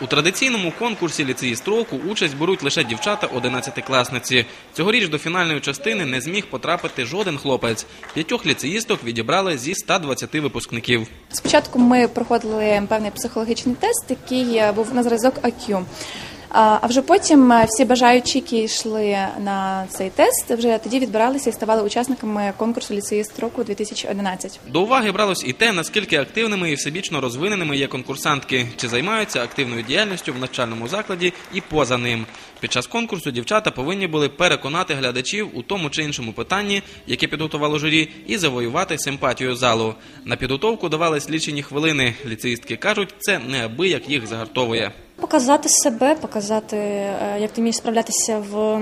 У традиційному конкурсі ліцеїст року участь беруть лише дівчата 11-класниці. Цьогоріч до фінальної частини не зміг потрапити жоден хлопець. П'ятьох ліцеїсток відібрали зі 120 випускників. Спочатку ми проходили певний психологічний тест, який е, був на зразок IQ. А вже потім е, всі бажаючі, які йшли на цей тест, вже тоді відбиралися і ставали учасниками конкурсу ліцеїст року 2011. До уваги бралось і те, наскільки активними і всебічно розвиненими є конкурсантки, чи займаються активною діяльністю в навчальному закладі і поза ним. Під час конкурсу дівчата повинні були переконати глядачів у тому чи іншому питанні, яке підготувало журі, і завоювати симпатію залу. На підготовку давались лічені хвилини. Ліцеїстки кажуть, це неабияк їх загартовує. Показати себе, показати, е, як ти вмієш справлятися в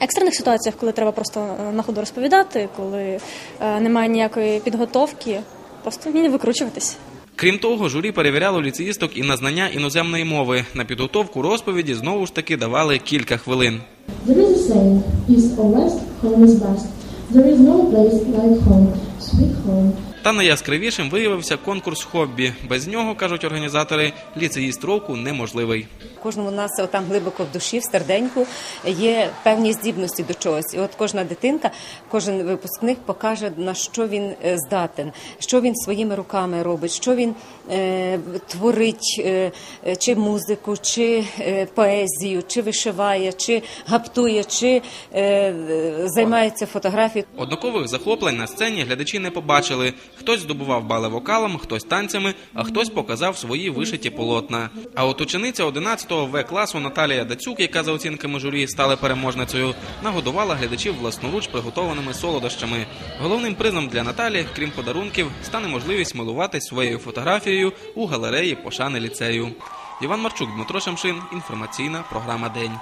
екстрених ситуаціях, коли треба просто е, на ходу розповідати, коли е, немає ніякої підготовки, просто вміє викручуватись. Крім того, журі перевіряло ліцеїсток і на знання іноземної мови. На підготовку розповіді знову ж таки давали кілька хвилин. There is a saying, east or west, home is best. There is no place like home, sweet home. Та найяскравішим виявився конкурс хобі. Без нього, кажуть організатори, ліцеїст року неможливий. Кожному нас там глибоко в душі, в серденьку є певні здібності до чогось. І от кожна дитинка, кожен випускник покаже на що він е, здатен, що він своїми руками робить, що він е, творить, е, е, чи музику, чи е, поезію, чи вишиває, чи гаптує, чи е, е, займається фотографією. Однакових захоплень на сцені глядачі не побачили. Хтось здобував бали вокалом, хтось танцями, а хтось показав свої вишиті полотна. А от учениця 11-го В класу Наталія Дацюк, яка за оцінками журі стала переможницею, нагодувала глядачів власноруч приготованими солодощами. Головним призом для Наталі, крім подарунків, стане можливість милуватись своєю фотографією у галереї пошани ліцею. Іван Марчук, Дмитро Шамшин. Інформаційна програма День.